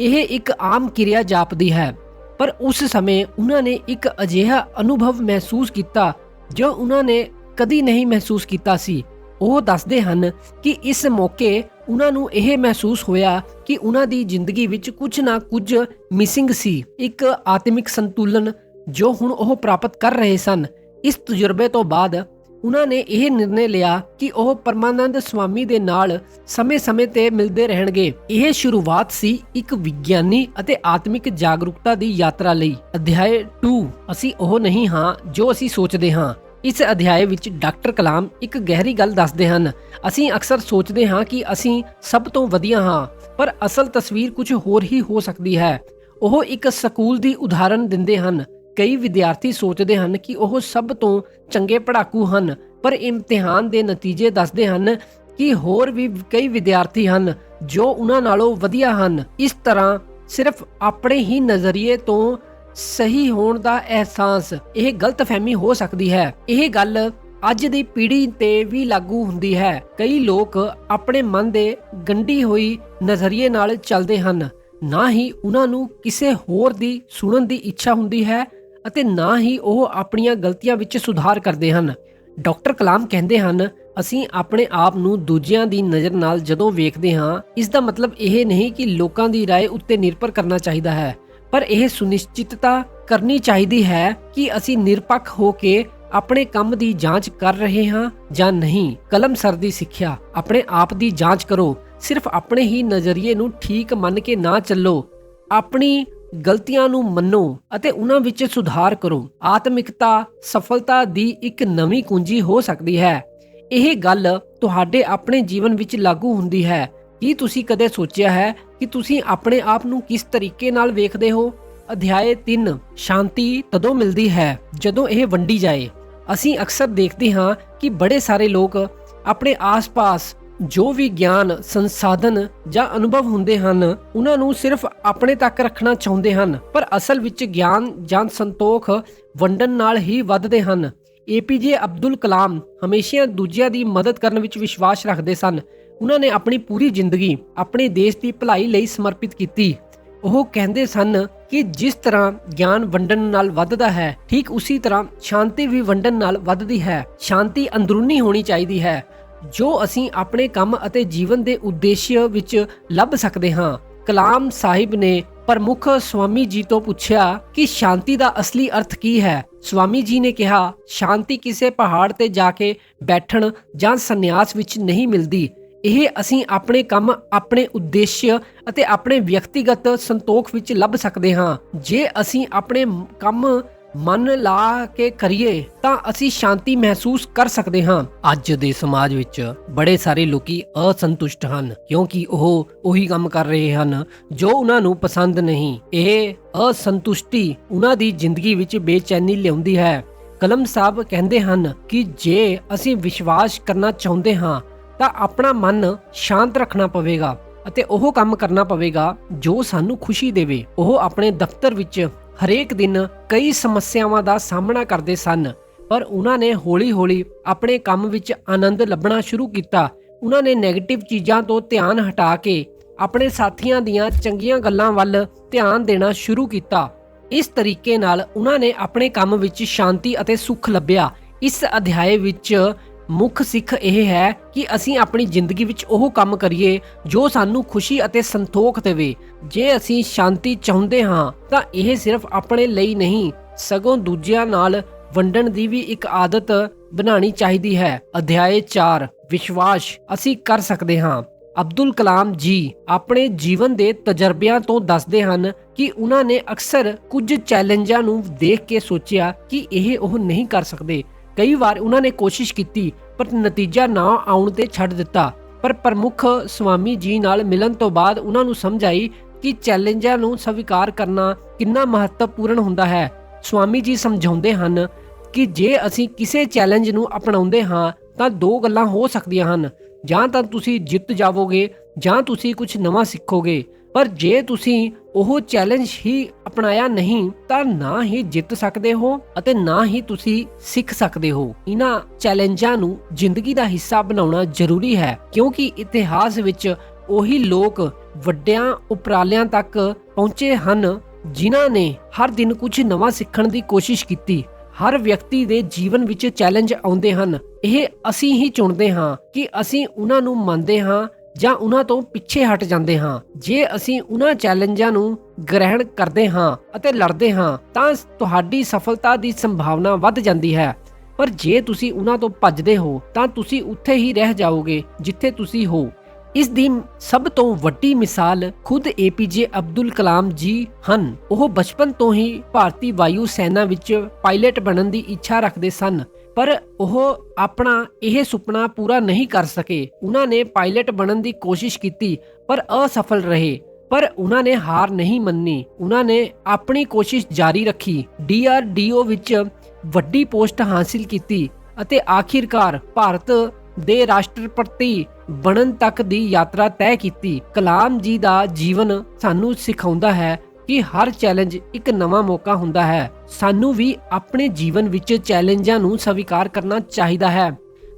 ਇਹ ਇੱਕ ਆਮ ਕਿਰਿਆ ਜਾਪਦੀ ਹੈ, ਪਰ ਉਸ ਸਮੇਂ ਉਹਨਾਂ ਨੇ ਇੱਕ ਅਜਿਹਾ ਅਨੁਭਵ ਮਹਿਸੂਸ ਕੀਤਾ ਜੋ ਉਹਨਾਂ ਨੇ ਕਦੀ ਨਹੀਂ ਮਹਿਸੂਸ ਕੀਤਾ ਸੀ। ਉਹ ਦੱਸਦੇ ਹਨ ਕਿ ਇਸ ਮੌਕੇ ਉਹਨਾਂ ਨੂੰ ਇਹ ਮਹਿਸੂਸ ਹੋਇਆ ਕਿ ਉਹਨਾਂ ਦੀ ਜ਼ਿੰਦਗੀ ਵਿੱਚ ਕੁਝ ਨਾ ਕੁਝ ਮਿਸਿੰਗ ਸੀ। ਇੱਕ ਆਤਮਿਕ ਸੰਤੁਲਨ ਜੋ ਹੁਣ ਉਹ ਪ੍ਰਾਪਤ ਕਰ ਰਹੇ ਸਨ, ਇਸ ਤਜਰਬੇ ਤੋਂ ਬਾਅਦ ਉਹਨਾਂ ਨੇ ਇਹ ਨਿਰਣੇ ਲਿਆ ਕਿ ਉਹ ਪਰਮਾਨੰਦ ਸਵਾਮੀ ਦੇ ਨਾਲ ਸਮੇਂ-ਸਮੇਂ ਤੇ ਮਿਲਦੇ ਰਹਿਣਗੇ। ਇਹ ਸ਼ੁਰੂਆਤ ਸੀ ਇੱਕ ਵਿਗਿਆਨੀ ਅਤੇ ਆਤਮਿਕ ਜਾਗਰੂਕਤਾ ਦੀ ਯਾਤਰਾ ਲਈ। ਅਧਿਆਇ 2 ਅਸੀਂ ਉਹ ਨਹੀਂ ਹਾਂ ਜੋ ਅਸੀਂ ਸੋਚਦੇ ਹਾਂ। ਇਸ ਅਧਿਆਇ ਵਿੱਚ ਡਾਕਟਰ ਕਲਾਮ ਇੱਕ ਗਹਿਰੀ ਗੱਲ ਦੱਸਦੇ ਹਨ। ਅਸੀਂ ਅਕਸਰ ਸੋਚਦੇ ਹਾਂ ਕਿ ਅਸੀਂ ਸਭ ਤੋਂ ਵਧੀਆ ਹਾਂ, ਪਰ ਅਸਲ ਤਸਵੀਰ ਕੁਝ ਹੋਰ ਹੀ ਹੋ ਸਕਦੀ ਹੈ। ਉਹ ਇੱਕ ਸਕੂਲ ਦੀ ਉਦਾਹਰਨ ਦਿੰਦੇ ਹਨ। ਕਈ ਵਿਦਿਆਰਥੀ ਸੋਚਦੇ ਹਨ ਕਿ ਉਹ ਸਭ ਤੋਂ ਚੰਗੇ ਪੜਾਕੂ ਹਨ, ਪਰ ਇਮਤਿਹਾਨ ਦੇ ਨਤੀਜੇ ਦੱਸਦੇ ਹਨ ਕਿ ਹੋਰ ਵੀ ਕਈ ਵਿਦਿਆਰਥੀ ਹਨ ਜੋ ਉਹਨਾਂ ਨਾਲੋਂ ਵਧੀਆ ਹਨ। ਇਸ ਤਰ੍ਹਾਂ ਸਿਰਫ ਆਪਣੇ ਹੀ ਨਜ਼ਰੀਏ ਤੋਂ ਸਹੀ ਹੋਣ ਦਾ ਅਹਿਸਾਸ, ਇਹ ਗਲਤਫਹਿਮੀ ਹੋ ਸਕਦੀ ਹੈ। ਇਹ ਗੱਲ ਅੱਜ ਦੀ ਪੀੜ੍ਹੀ ਤੇ ਵੀ ਲਾਗੂ ਹੁੰਦੀ ਹੈ। ਕਈ ਲੋਕ ਆਪਣੇ ਮਨ ਦੇ ਗੰਢੀ ਹੋਈ ਨਜ਼ਰੀਏ ਨਾਲ ਚੱਲਦੇ ਹਨ, ਨਾ ਹੀ ਉਹਨਾਂ ਨੂੰ ਕਿਸੇ ਹੋਰ ਦੀ ਸੁਣਨ ਦੀ ਇੱਛਾ ਹੁੰਦੀ ਹੈ। ਅਤੇ ਨਾ ਹੀ ਉਹ ਆਪਣੀਆਂ ਗਲਤੀਆਂ ਵਿੱਚ ਸੁਧਾਰ ਕਰਦੇ ਹਨ ਡਾਕਟਰ ਕਲਾਮ ਕਹਿੰਦੇ ਹਨ ਅਸੀਂ ਆਪਣੇ ਆਪ ਨੂੰ ਦੂਜਿਆਂ ਦੀ ਨਜ਼ਰ ਨਾਲ ਜਦੋਂ ਵੇਖਦੇ ਹਾਂ ਇਸ ਦਾ ਮਤਲਬ ਇਹ ਨਹੀਂ ਕਿ ਲੋਕਾਂ ਦੀ رائے ਉੱਤੇ ਨਿਰਭਰ ਕਰਨਾ ਚਾਹੀਦਾ ਹੈ ਪਰ ਇਹ ਸੁਨਿਸ਼ਚਿਤਤਾ ਕਰਨੀ ਚਾਹੀਦੀ ਹੈ ਕਿ ਅਸੀਂ ਨਿਰਪੱਖ ਹੋ ਕੇ ਆਪਣੇ ਕੰਮ ਦੀ ਜਾਂਚ ਕਰ ਰਹੇ ਹਾਂ ਜਾਂ ਨਹੀਂ ਕਲਮ ਸਰ ਦੀ ਸਿੱਖਿਆ ਆਪਣੇ ਆਪ ਦੀ ਜਾਂਚ ਕਰੋ ਸਿਰਫ ਆਪਣੇ ਹੀ ਨਜ਼ਰੀਏ ਨੂੰ ਠੀਕ ਮੰਨ ਕੇ ਨਾ ਚੱਲੋ ਆਪਣੀ ਗਲਤੀਆਂ ਨੂੰ ਮੰਨੋ ਅਤੇ ਉਹਨਾਂ ਵਿੱਚ ਸੁਧਾਰ ਕਰੋ। ਆਤਮਿਕਤਾ, ਸਫਲਤਾ ਦੀ ਇੱਕ ਨਵੀਂ ਕੁੰਜੀ ਹੋ ਸਕਦੀ ਹੈ। ਇਹ ਗੱਲ ਤੁਹਾਡੇ ਆਪਣੇ ਜੀਵਨ ਵਿੱਚ ਲਾਗੂ ਹੁੰਦੀ ਹੈ। ਕੀ ਤੁਸੀਂ ਕਦੇ ਸੋਚਿਆ ਹੈ ਕਿ ਤੁਸੀਂ ਆਪਣੇ ਆਪ ਨੂੰ ਕਿਸ ਤਰੀਕੇ ਨਾਲ ਵੇਖਦੇ ਹੋ? ਅਧਿਆਇ 3 ਸ਼ਾਂਤੀ ਤਦੋਂ ਮਿਲਦੀ ਹੈ ਜਦੋਂ ਇਹ ਵੰਡੀ ਜਾਏ। ਅਸੀਂ ਅਕਸਰ ਦੇਖਦੇ ਹਾਂ ਕਿ ਬੜੇ ਸਾਰੇ ਲੋਕ ਆਪਣੇ ਆਸ-ਪਾਸ ਜੋ ਵੀ ਗਿਆਨ, ਸੰਸਾਧਨ ਜਾਂ ਅਨੁਭਵ ਹੁੰਦੇ ਹਨ, ਉਹਨਾਂ ਨੂੰ ਸਿਰਫ ਆਪਣੇ ਤੱਕ ਰੱਖਣਾ ਚਾਹੁੰਦੇ ਹਨ, ਪਰ ਅਸਲ ਵਿੱਚ ਗਿਆਨ ਜਾਂ ਸੰਤੋਖ ਵੰਡਣ ਨਾਲ ਹੀ ਵੱਧਦੇ ਹਨ। ਏਪੀਜੇ ਅਬਦੁਲ ਕਲਾਮ ਹਮੇਸ਼ਾ ਦੂਜਿਆਂ ਦੀ ਮਦਦ ਕਰਨ ਵਿੱਚ ਵਿਸ਼ਵਾਸ ਰੱਖਦੇ ਸਨ। ਉਹਨਾਂ ਨੇ ਆਪਣੀ ਪੂਰੀ ਜ਼ਿੰਦਗੀ ਆਪਣੇ ਦੇਸ਼ ਦੀ ਭਲਾਈ ਲਈ ਸਮਰਪਿਤ ਕੀਤੀ। ਉਹ ਕਹਿੰਦੇ ਸਨ ਕਿ ਜਿਸ ਤਰ੍ਹਾਂ ਗਿਆਨ ਵੰਡਣ ਨਾਲ ਵੱਧਦਾ ਹੈ, ਠੀਕ ਉਸੇ ਤਰ੍ਹਾਂ ਸ਼ਾਂਤੀ ਵੀ ਵੰਡਣ ਨਾਲ ਵੱਧਦੀ ਹੈ। ਸ਼ਾਂਤੀ ਅੰਦਰੂਨੀ ਹੋਣੀ ਚਾਹੀਦੀ ਹੈ ਜੋ ਅਸੀਂ ਆਪਣੇ ਕੰਮ ਅਤੇ ਜੀਵਨ ਦੇ ਉਦੇਸ਼ ਵਿੱਚ ਲੱਭ ਸਕਦੇ ਹਾਂ। ਕਲਾਮ ਸਾਹਿਬ ਨੇ ਪ੍ਰਮੁੱਖ ਸਵਾਮੀ ਜੀ ਤੋਂ ਪੁੱਛਿਆ ਕਿ ਸ਼ਾਂਤੀ ਦਾ ਅਸਲੀ ਅਰਥ ਕੀ ਹੈ। ਸਵਾਮੀ ਜੀ ਨੇ ਕਿਹਾ, ਸ਼ਾਂਤੀ ਕਿਸੇ ਪਹਾੜ ਤੇ ਜਾ ਕੇ ਬੈਠਣ ਜਾਂ ਸੰਨਿਆਸ ਵਿੱਚ ਨਹੀਂ ਮਿਲਦੀ। ਇਹ ਅਸੀਂ ਆਪਣੇ ਕੰਮ, ਆਪਣੇ ਉਦੇਸ਼ ਅਤੇ ਆਪਣੇ ਵਿਅਕਤੀਗਤ ਸੰਤੋਖ ਵਿੱਚ ਲੱਭ ਸਕਦੇ ਹਾਂ। ਜੇ ਅਸੀਂ ਆਪਣੇ ਕੰਮ ਮਨ ਲਾ ਕੇ ਕਰੀਏ ਤਾਂ ਅਸੀਂ ਸ਼ਾਂਤੀ ਮਹਿਸੂਸ ਕਰ ਸਕਦੇ ਹਾਂ। ਅੱਜ ਦੇ ਸਮਾਜ ਵਿੱਚ ਬੜੇ ਸਾਰੇ ਲੋਕੀ ਅਸੰਤੁਸ਼ਟ ਹਨ, ਕਿਉਂਕਿ ਉਹ ਉਹੀ ਕੰਮ ਕਰ ਰਹੇ ਹਨ ਜੋ ਉਹਨਾਂ ਨੂੰ ਪਸੰਦ ਨਹੀਂ। ਇਹ ਅਸੰਤੁਸ਼ਟੀ ਉਹਨਾਂ ਦੀ ਜ਼ਿੰਦਗੀ ਵਿੱਚ ਬੇਚੈਨੀ ਲਿਆਉਂਦੀ ਹੈ। ਕਲਮ ਸਾਹਿਬ ਕਹਿੰਦੇ ਹਨ ਕਿ ਜੇ ਅਸੀਂ ਵਿਸ਼ਵਾਸ ਕਰਨਾ ਚਾਹੁੰਦੇ ਹਾਂ, ਤਾਂ ਆਪਣਾ ਮਨ ਸ਼ਾਂਤ ਰੱਖਣਾ ਪਵੇਗਾ ਅਤੇ ਉਹ ਕੰਮ ਕਰਨਾ ਪਵੇਗਾ ਜੋ ਸਾਨੂੰ ਖੁਸ਼ੀ ਦੇਵੇ। ਉਹ ਆਪਣੇ ਦਫ਼ਤਰ ਵਿੱਚ ਹਰੇਕ ਦਿਨ ਕਈ ਸਮੱਸਿਆਵਾਂ ਦਾ ਸਾਹਮਣਾ ਕਰਦੇ ਸਨ, ਪਰ ਉਹਨਾਂ ਨੇ ਹੌਲੀ-ਹੌਲੀ ਆਪਣੇ ਕੰਮ ਵਿੱਚ ਆਨੰਦ ਲੱਭਣਾ ਸ਼ੁਰੂ ਕੀਤਾ। ਉਹਨਾਂ ਨੇ 네ਗੇਟਿਵ ਚੀਜ਼ਾਂ ਤੋਂ ਧਿਆਨ ਹਟਾ ਕੇ ਆਪਣੇ ਸਾਥੀਆਂ ਦੀਆਂ ਚੰਗੀਆਂ ਗੱਲਾਂ ਵੱਲ ਧਿਆਨ ਦੇਣਾ ਸ਼ੁਰੂ ਕੀਤਾ। ਇਸ ਤਰੀਕੇ ਨਾਲ ਉਹਨਾਂ ਨੇ ਆਪਣੇ ਕੰਮ ਵਿੱਚ ਸ਼ਾਂਤੀ ਅਤੇ ਸੁੱਖ ਲੱਭਿਆ। ਇਸ ਅਧਿਆਏ ਵਿੱਚ ਮੁੱਖ ਸਿੱਖ ਇਹ ਹੈ ਕਿ ਅਸੀਂ ਆਪਣੀ ਜ਼ਿੰਦਗੀ ਵਿੱਚ ਉਹ ਕੰਮ ਕਰੀਏ ਜੋ ਸਾਨੂੰ ਖੁਸ਼ੀ ਅਤੇ ਸੰਤੋਖ ਦੇਵੇ। ਜੇ ਅਸੀਂ ਸ਼ਾਂਤੀ ਚਾਹੁੰਦੇ ਹਾਂ, ਤਾਂ ਇਹ ਸਿਰਫ ਆਪਣੇ ਲਈ ਨਹੀਂ, ਸਗੋਂ ਦੂਜਿਆਂ ਨਾਲ ਵੰਡਣ ਦੀ ਵੀ ਇੱਕ ਆਦਤ ਬਣਾਉਣੀ ਚਾਹੀਦੀ ਹੈ। ਅਧਿਆਏ 4 ਵਿਸ਼ਵਾਸ, ਅਸੀਂ ਕਰ ਸਕਦੇ ਹਾਂ। ਅਬਦੁਲ ਕਲਾਮ ਜੀ ਆਪਣੇ ਜੀਵਨ ਦੇ ਤਜਰਬਿਆਂ ਤੋਂ ਦੱਸਦੇ ਹਨ ਕਿ ਉਹਨਾਂ ਨੇ ਅਕਸਰ ਕੁਝ ਚੈਲੰਜਾਂ ਨੂੰ ਦੇਖ ਕੇ ਸੋਚਿਆ ਕਿ ਇਹ ਉਹ ਨਹੀਂ ਕਰ ਸਕਦੇ। ਕਈ ਵਾਰ ਉਹਨਾਂ ਨੇ ਕੋਸ਼ਿਸ਼ ਕੀਤੀ, ਪਰ ਨਤੀਜਾ ਨਾ ਆਉਣ ਤੇ ਛੱਡ ਦਿੱਤਾ। ਪਰ ਪ੍ਰਮੁੱਖ ਸਵਾਮੀ ਜੀ ਨਾਲ ਮਿਲਣ ਤੋਂ ਬਾਅਦ ਉਹਨਾਂ ਨੂੰ ਸਮਝ ਆਈ ਕਿ ਚੈਲੰਜਾਂ ਨੂੰ ਸਵੀਕਾਰ ਕਰਨਾ ਕਿੰਨਾ ਮਹੱਤਵਪੂਰਨ ਹੁੰਦਾ ਹੈ। ਸਵਾਮੀ ਜੀ ਸਮਝਾਉਂਦੇ ਹਨ ਕਿ ਜੇ ਅਸੀਂ ਕਿਸੇ ਚੈਲੰਜ ਨੂੰ ਅਪਣਾਉਂਦੇ ਹਾਂ, ਤਾਂ ਦੋ ਗੱਲਾਂ ਹੋ ਸਕਦੀਆਂ ਹਨ। ਜਾਂ ਤਾਂ ਤੁਸੀਂ ਜਿੱਤ ਜਾਵੋਗੇ, ਜਾਂ ਤੁਸੀਂ ਕੁਝ ਨਵਾਂ ਸਿੱਖੋਗੇ। ਪਰ ਜੇ ਤੁਸੀਂ ਉਹ ਚੈਲੰਜ ਹੀ ਅਪਣਾਇਆ ਨਹੀਂ, ਤਾਂ ਨਾ ਹੀ ਜਿੱਤ ਸਕਦੇ ਹੋ ਅਤੇ ਨਾ ਹੀ ਤੁਸੀਂ ਸਿੱਖ ਸਕਦੇ ਹੋ। ਇਹਨਾਂ ਚੈਲੰਜਾਂ ਨੂੰ ਜ਼ਿੰਦਗੀ ਦਾ ਹਿੱਸਾ ਬਣਾਉਣਾ ਜ਼ਰੂਰੀ ਹੈ, ਕਿਉਂਕਿ ਇਤਿਹਾਸ ਵਿੱਚ ਉਹੀ ਲੋਕ ਵੱਡਿਆਂ ਉਪਰਾਲਿਆਂ ਤੱਕ ਪਹੁੰਚੇ ਹਨ, ਜਿਨ੍ਹਾਂ ਨੇ ਹਰ ਦਿਨ ਕੁਝ ਨਵਾਂ ਸਿੱਖਣ ਦੀ ਕੋਸ਼ਿਸ਼ ਕੀਤੀ। ਹਰ ਵਿਅਕਤੀ ਦੇ ਜੀਵਨ ਵਿੱਚ ਚੈਲੰਜ ਆਉਂਦੇ ਹਨ। ਇਹ ਅਸੀਂ ਹੀ ਚੁਣਦੇ ਹਾਂ ਕਿ ਅਸੀਂ ਉਹਨਾਂ ਨੂੰ ਮੰਨਦੇ ਹਾਂ ਜਾਂ ਉਹਨਾਂ ਤੋਂ ਪਿੱਛੇ ਹਟ ਜਾਂਦੇ ਹਾਂ। ਜੇ ਅਸੀਂ ਉਹਨਾਂ ਚੈਲੰਜਾਂ ਨੂੰ ਗ੍ਰਹਿਣ ਕਰਦੇ ਹਾਂ ਅਤੇ ਲੜਦੇ ਹਾਂ, ਤਾਂ ਤੁਹਾਡੀ ਸਫਲਤਾ ਦੀ ਸੰਭਾਵਨਾ ਵੱਧ ਜਾਂਦੀ ਹੈ। ਪਰ ਜੇ ਤੁਸੀਂ ਉਹਨਾਂ ਤੋਂ ਭੱਜਦੇ ਹੋ, ਤਾਂ ਤੁਸੀਂ ਉੱਥੇ ਹੀ ਰਹਿ ਜਾਓਗੇ, ਜਿੱਥੇ ਤੁਸੀਂ ਹੋ। ਇਸ ਦੀ ਸਭ ਤੋਂ ਵੱਡੀ ਮਿਸਾਲ ਖੁਦ ਏਪੀਜੇ ਅਬਦੁਲ ਕਲਾਮ ਜੀ ਹਨ। ਉਹ ਬਚਪਨ ਤੋਂ ਹੀ ਭਾਰਤੀ ਵਾਯੂ ਸੈਨਾ ਵਿੱਚ ਪਾਇਲਟ ਬਣਨ ਦੀ ਇੱਛਾ ਰੱਖਦੇ ਸਨ। ਪਰ ਉਹ ਆਪਣਾ ਇਹ ਸੁਪਨਾ ਪੂਰਾ ਨਹੀਂ ਕਰ ਸਕੇ। ਉਹਨਾਂ ਨੇ ਪਾਇਲਟ ਬਣਨ ਦੀ ਕੋਸ਼ਿਸ਼ ਕੀਤੀ, ਪਰ ਅਸਫਲ ਰਹੇ। ਪਰ ਉਹਨਾਂ ਨੇ ਹਾਰ ਨਹੀਂ ਮੰਨੀ। ਉਹਨਾਂ ਨੇ ਆਪਣੀ ਕੋਸ਼ਿਸ਼ ਜਾਰੀ ਰੱਖੀ। ਡੀਆਰਡੀਓ ਵਿੱਚ ਵੱਡੀ ਪੋਸਟ ਹਾਸਲ ਕੀਤੀ ਅਤੇ ਆਖਿਰਕਾਰ ਭਾਰਤ ਦੇ ਰਾਸ਼ਟਰਪਤੀ ਬਣਨ ਤੱਕ ਦੀ ਯਾਤਰਾ ਤੈਅ ਕੀਤੀ। ਕਲਾਮ ਜੀ ਦਾ ਜੀਵਨ ਸਾਨੂੰ ਸਿਖਾਉਂਦਾ ਹੈ ਕਿ ਹਰ ਚੈਲੰਜ ਇੱਕ ਨਵਾਂ ਮੌਕਾ ਹੁੰਦਾ ਹੈ। ਸਾਨੂੰ ਵੀ ਆਪਣੇ ਜੀਵਨ ਵਿੱਚ ਚੈਲੰਜਾਂ ਨੂੰ ਸਵੀਕਾਰ ਕਰਨਾ ਚਾਹੀਦਾ ਹੈ।